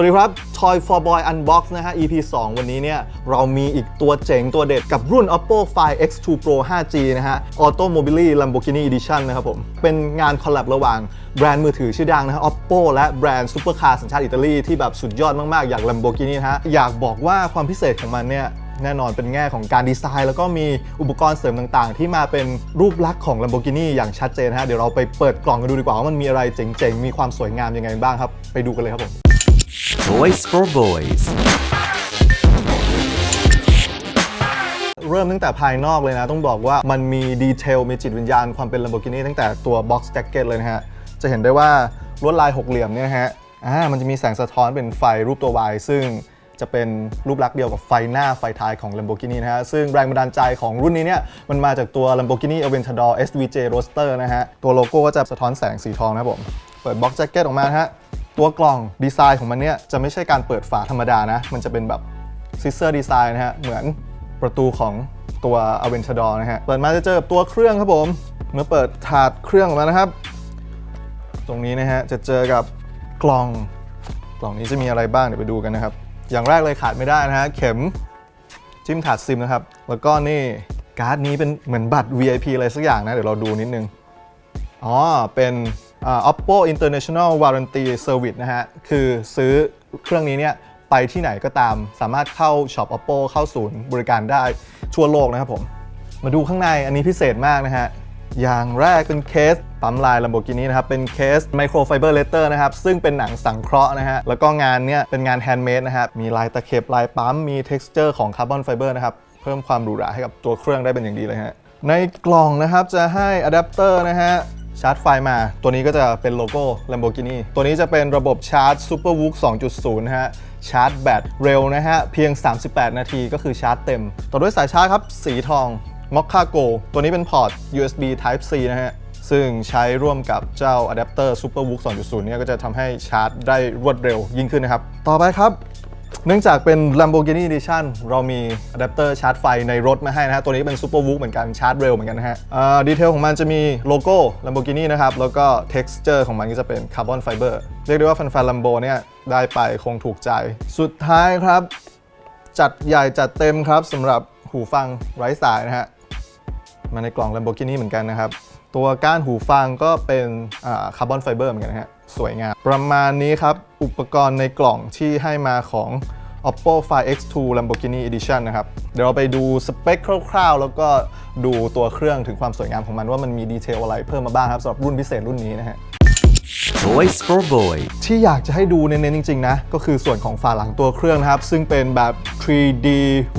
วัสดีครับ Toy for Boy Unbox นะฮะ EP 2 วันนี้เนี่ย เรามีอีกตัวเจ๋งตัวเด็ดกับรุ่น Oppo Find X2 Pro 5G นะฮะ Automobili Lamborghini Edition นะครับผม เป็นงานคอลแลบระหว่างแบรนด์มือถือชื่อดังนะฮะ Oppo และแบรนด์ซุปเปอร์คาร์สัญชาติอิตาลีที่แบบสุดยอดมาก ๆ อย่าง Lamborghini นะฮะ อยากบอกว่าความพิเศษของมันเนี่ยแน่นอนเป็นแง่ของการดีไซน์ แล้วก็มีอุปกรณ์เสริมต่างๆ ที่มาเป็นรูปลักษณ์ของ Lamborghini อย่างชัดเจนนะฮะเดี๋ยวเราไปเปิดกล่องกันดูดีกว่าว่ามันมีอะไรเจ๋งๆ มีความสวยงามยังไงบ้างครับ ไปดูกันเลยครับผม Toys for Boys เริ่มตั้งแต่ภายนอกเลยนะ ต้องบอกว่ามันมีดีเทล มีจิตวิญญาณความเป็น Lamborghini ตั้งแต่ตัว Box Jacket เลยนะฮะ จะเห็นได้ว่าลวดลายหกเหลี่ยมเนี่ยฮะอ่ามันจะมีแสงสะท้อนเป็นไฟรูปตัว Y ซึ่งจะเป็นรูปลักษณ์เดียวกับไฟหน้าไฟท้ายของ Lamborghini นะฮะ ซึ่งแรงบันดาลใจของรุ่นนี้เนี่ย มันมาจากตัว Lamborghini Aventador SVJ Roadster นะฮะ ตัวโลโก้ก็จะสะท้อนแสงสีทองนะครับผม เปิด Box Jacket ออกมาฮะ ตัวกล่องดีไซน์ของมันเนี่ยจะไม่ใช่การเปิดฝาธรรมดานะ มันจะเป็นแบบซิสเซอร์ดีไซน์นะฮะ เหมือนประตูของตัว Aventador นะฮะ เปิดมาจะเจอกับตัวเครื่องครับผม เมื่อเปิดถาดเครื่องออกมานะครับ ตรงนี้นะฮะ จะเจอกับกล่อง กล่องนี้จะมีอะไรบ้างเดี๋ยวไปดูกันนะครับ อย่างแรกเลยขาดไม่ได้นะฮะ เข็มจิ้มถาดซิมนะครับ แล้วก็นี่การ์ดนี้เป็นเหมือนบัตร VIP อะไรสักอย่างนะ เดี๋ยวเราดูนิดนึง อ๋อ เป็น Oppo International Warranty Service นะฮะ คือซื้อเครื่องนี้เนี่ยไปที่ไหนก็ตาม สามารถเข้าช็อป Oppo เข้าศูนย์บริการได้ทั่วโลกนะครับผม มาดูข้างในอันนี้พิเศษมากนะฮะ อย่างแรกเป็นเคสปั๊มลาย Lamborghini นะครับ เป็นเคส Microfiber Leather นะครับ ซึ่งเป็นหนังสังเคราะห์นะฮะ แล้วก็งานเนี้ยเป็นงานแฮนด์เมดนะครับ มีลายตะเข็บลายปั๊ม มี texture ของคาร์บอนไฟเบอร์นะครับ เพิ่มความหรูหราให้กับตัวเครื่องได้เป็นอย่างดีเลยฮะในกล่องนะครับจะให้อะแดปเตอร์นะฮะ ชาร์จไฟมา ตัวนี้ก็จะเป็นโลโก้ Lamborghini ตัวนี้จะเป็นระบบชาร์จ SuperVOOC 2.0 นะฮะ ชาร์จแบตเร็วนะฮะ เพียง 38 นาทีก็คือชาร์จเต็ม ต่อด้วยสายชาร์จครับ สีทอง Mokka Go ตัวนี้เป็นพอร์ต USB Type C นะฮะ ซึ่งใช้ร่วมกับเจ้าอะแดปเตอร์ SuperVOOC 2.0 เนี่ยก็จะทำให้ชาร์จได้รวดเร็วยิ่งขึ้นนะครับ ต่อไปครับ เนื่องจากเป็น Lamborghini Edition เรามีอะแดปเตอร์ชาร์จไฟในรถมาให้นะฮะ ตัวนี้เป็น Super VOOC เหมือนกัน ชาร์จเร็วเหมือนกันนะฮะดีเทลของมันจะมีโลโก้ Lamborghini นะครับ แล้วก็ texture ของมันก็จะเป็นคาร์บอนไฟเบอร์เรียกได้ว่าแฟนๆ Lambo เนี่ยได้ไปคงถูกใจ สุดท้ายครับ จัดใหญ่จัดเต็มครับสำหรับหูฟังไร้สายนะฮะ มาในกล่อง Lamborghini เหมือนกันนะครับ ตัวก้านหูฟังก็เป็นคาร์บอนไฟเบอร์เหมือนกันนะฮะ สวยงาม ประมาณนี้ครับ อุปกรณ์ในกล่องที่ให้มาของ Oppo Find X2 Lamborghini Edition นะครับ เดี๋ยวเราไปดูสเปคคร่าวๆ แล้วก็ดูตัวเครื่องถึงความสวยงามของมันว่ามันมีดีเทลอะไรเพิ่มมาบ้างครับสำหรับรุ่นพิเศษรุ่นนี้นะฮะ Toys for Boys ที่อยากจะให้ดูเน้นๆจริง ๆ นะ ก็คือส่วนของฝาหลังตัวเครื่องนะครับ ซึ่งเป็นแบบ 3D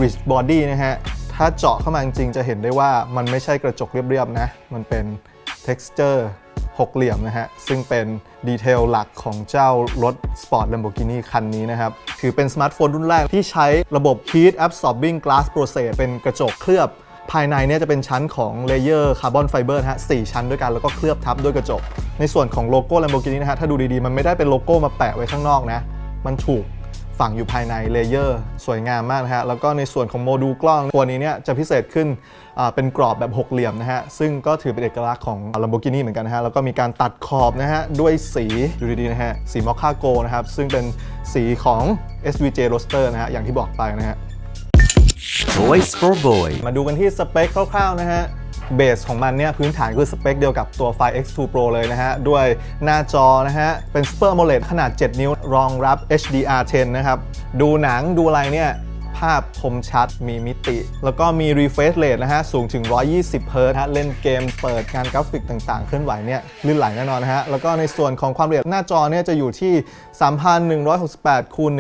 Rich Body นะฮะ ถ้าเจาะเข้ามาจริงๆ จะเห็นได้ว่ามันไม่ใช่กระจกเรียบๆ นะ มันเป็น texture หกเหลี่ยมนะฮะ ซึ่งเป็นดีเทลหลักของเจ้ารถ Sport Lamborghini คันนี้นะครับ ถือเป็นสมาร์ทโฟนรุ่นแรกที่ใช้ระบบ Heat Absorbing Glass Process เป็นกระจกเคลือบภายในเนี่ยจะเป็นชั้นของเลเยอร์คาร์บอนไฟเบอร์ฮะสชั้นด้วยกันแล้วก็เคลือบทับด้วยกระจก ในส่วนของโลโก้ Lamborghini นะฮะ ถ้าดูดีๆ มันไม่ได้เป็นโลโก้มาแปะไว้ข้างนอกนะ มันถูก ฝังอยู่ภายในเลเยอร์สวยงามมากนะฮะ แล้วก็ในส่วนของโมดูลกล้องตัวนี้เนี่ยจะพิเศษขึ้นอ่าเป็นกรอบแบบหกเหลี่ยมนะฮะ ซึ่งก็ถือเป็นเอกลักษณ์ของ Lamborghini เหมือนกันนะฮะ แล้วก็มีการตัดขอบนะฮะ ด้วยสีดูดีๆนะฮะ สีมอคค่าโกนะครับ ซึ่งเป็นสีของ SVJ Roadster นะฮะ อย่างที่บอกไปนะฮะ Toys for Boys มาดูกันที่สเปคคร่าวๆนะฮะ เบสของมันเนี่ยพื้นฐานคือสเปคเดียวกับตัวไฟ X2 Pro เลยนะฮะ ด้วยหน้าจอนะฮะ เป็น Super AMOLED ขนาด 7 นิ้ว รองรับ HDR10 นะครับ ดูหนังดูอะไรเนี่ย ภาพคมชัดมีมิติ แล้วก็มี refresh rate นะฮะ สูงถึง 120 Hz ฮะเล่นเกมเปิดงานกราฟิกต่างๆ เคลื่อนไหวเนี่ยลื่นไหลแน่นอนนะฮะ แล้วก็ในส่วนของความละเอียดหน้าจอเนี่ยจะอยู่ที่ 3,168คูณ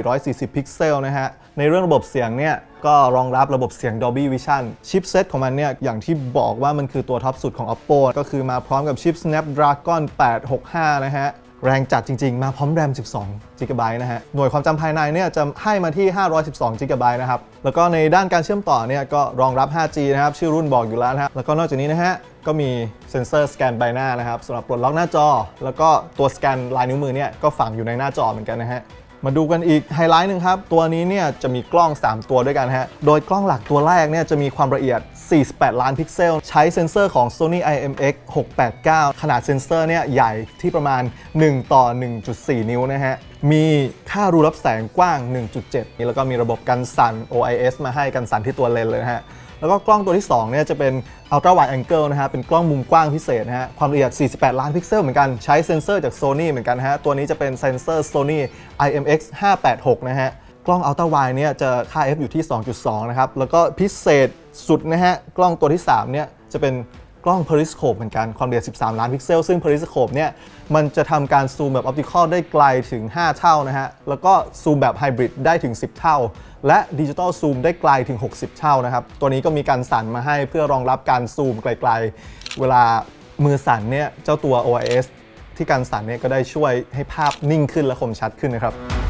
1,440 พิกเซลนะฮะ ในเรื่องระบบเสียงเนี่ยก็รองรับระบบเสียง Dolby Vision ชิปเซตของมันเนี่ย อย่างที่บอกว่ามันคือตัวท็อปสุดของ Oppo ก็คือมาพร้อมกับชิป Snapdragon 865 นะฮะ แรงจัดจริง ๆ มาพร้อมแรม 12 g b นะฮะ หน่วยความจำภายในเนี่ยจะให้มาที่ 512 g b นะครับ แล้วก็ในด้านการเชื่อมต่อเนี่ยก็รองรับ 5G นะครับ ชื่อรุ่นบอกอยู่แล้วนะครับ แล้วก็นอกจากนี้นะฮะ ก็มีเซ็นเซอร์สแกนใบหน้านะครับสำหรับปลดล็อกหน้าจอ แล้วก็ตัวสแกนลายนิ้วมือเนี่ยก็ฝังอยู่ในหน้าจอเหมือนกันนะฮะ มาดูกันอีกไฮไลท์หนึ่งครับ ตัวนี้เนี่ยจะมีกล้อง 3 ตัวด้วยกันฮะ โดยกล้องหลักตัวแรกเนี่ยจะมีความละเอียด 48 ล้านพิกเซล ใช้เซ็นเซอร์ของ Sony IMX 689 ขนาดเซ็นเซอร์เนี่ยใหญ่ที่ประมาณ 1 ต่อ 1.4 นิ้วนะฮะ มีค่ารูรับแสงกว้าง 1.7 นี่แล้วก็มีระบบกันสั่น OIS มาให้กันสั่นที่ตัวเลนเลยนะฮะ แล้วก็กล้องตัวที่2เนี่ยจะเป็น Ultra Wide Angle นะฮะ เป็นกล้องมุมกว้างพิเศษนะฮะ ความละเอียด 48 ล้านพิกเซลเหมือนกัน ใช้เซ็นเซอร์จาก Sony เหมือนกันฮะ ตัวนี้จะเป็นเซ็นเซอร์ Sony IMX 586 นะฮะ กล้อง Ultra Wide เนี่ยจะค่า f อยู่ที่ 2.2 นะครับ แล้วก็พิเศษสุดนะฮะ กล้องตัวที่3เนี่ยจะเป็น กล้อง periscope เหมือนกันความละเอียด 13 ล้านพิกเซล ซึ่ง periscope เนี่ยมันจะทำการซูมแบบ optical ได้ไกลถึง 5 เท่านะฮะ แล้วก็ซูมแบบไฮบริดได้ถึง 10 เท่า และดิจิตอลซูมได้ไกลถึง 60 เท่านะครับ ตัวนี้ก็มีการสั่นมาให้เพื่อรองรับการซูมไกลๆ เวลามือสั่นเนี่ยเจ้าตัว OIS ที่การสั่นเนี่ยก็ได้ช่วยให้ภาพนิ่งขึ้นและคมชัดขึ้นนะครับ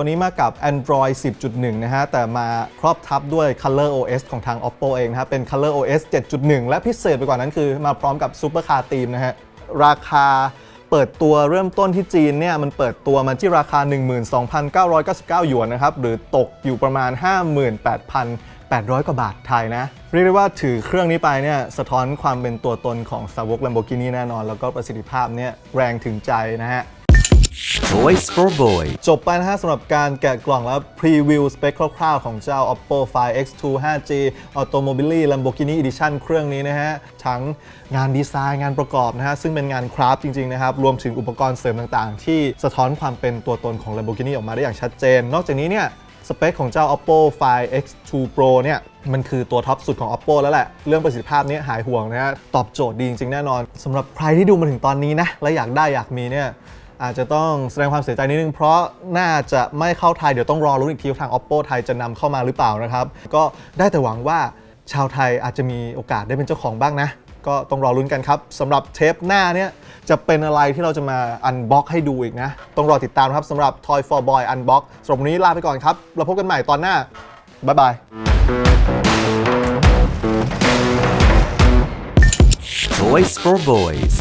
ตัวนี้มากับ Android 10.1 นะฮะ แต่มาครอบทับด้วย Color OS ของทาง Oppo เองนะครับเป็น Color OS 7.1 และพิเศษไปกว่านั้นคือมาพร้อมกับ Super Car t h e m นะฮะ ราคาเปิดตัวเริ่มต้นที่จีนเนี่ย มันเปิดตัวมาที่ราคา 12,999 หยวนนะครับ หรือตกอยู่ประมาณ 58,800 กว่าบาทไทยนะ เรียกได้ว่าถือเครื่องนี้ไปเนี่ยสะท้อนความเป็นตัวตนของสาวก Lamborghini แน่นอน แล้วก็ประสิทธิภาพเนี่ยแรงถึงใจนะฮะ Toys for Boy จบไปนะฮะสำหรับการแกะกล่องและพรีวิวสเปคคร่าวๆของเจ้า Oppo Find X2 5G Automobili Lamborghini Edition เครื่องนี้นะฮะ ทั้งงานดีไซน์งานประกอบนะฮะ ซึ่งเป็นงานคราฟต์จริง ๆ นะครับ รวมถึงอุปกรณ์เสริมต่างๆ ที่สะท้อนความเป็นตัวตนของ Lamborghini ออกมาได้อย่างชัดเจน นอกจากนี้เนี่ยสเปคของเจ้า Oppo Find X2 Pro เนี่ยมันคือตัวท็อปสุดของ Oppo แล้วแหละ เรื่องประสิทธิภาพเนี้หายห่วงนะฮะตอบโจทย์ดีจริงๆแน่นอนสำหรับใครที่ดูมาถึงตอนนี้นะและอยากได้อยากมีเนี่ย อาจจะต้องแสดงความเสียใจนิดนึง เพราะน่าจะไม่เข้าไทย เดี๋ยวต้องรอรุ้นอีกทีว่าทาง Oppo ไทยจะนำเข้ามาหรือเปล่านะครับ ก็ได้แต่หวังว่าชาวไทยอาจจะมีโอกาสได้เป็นเจ้าของบ้างนะ ก็ต้องรอรุ้นกันครับสำหรับเทปหน้าเนี่ยจะเป็นอะไรที่เราจะมาอันบ็อกให้ดูอีกนะ ต้องรอติดตามนะครับสำหรับ Toy for Boy Unbox สำหรับวันนี้ลาไปก่อนครับเราพบกันใหม่ตอนหน้าบ๊ายบาย Toys for Boys.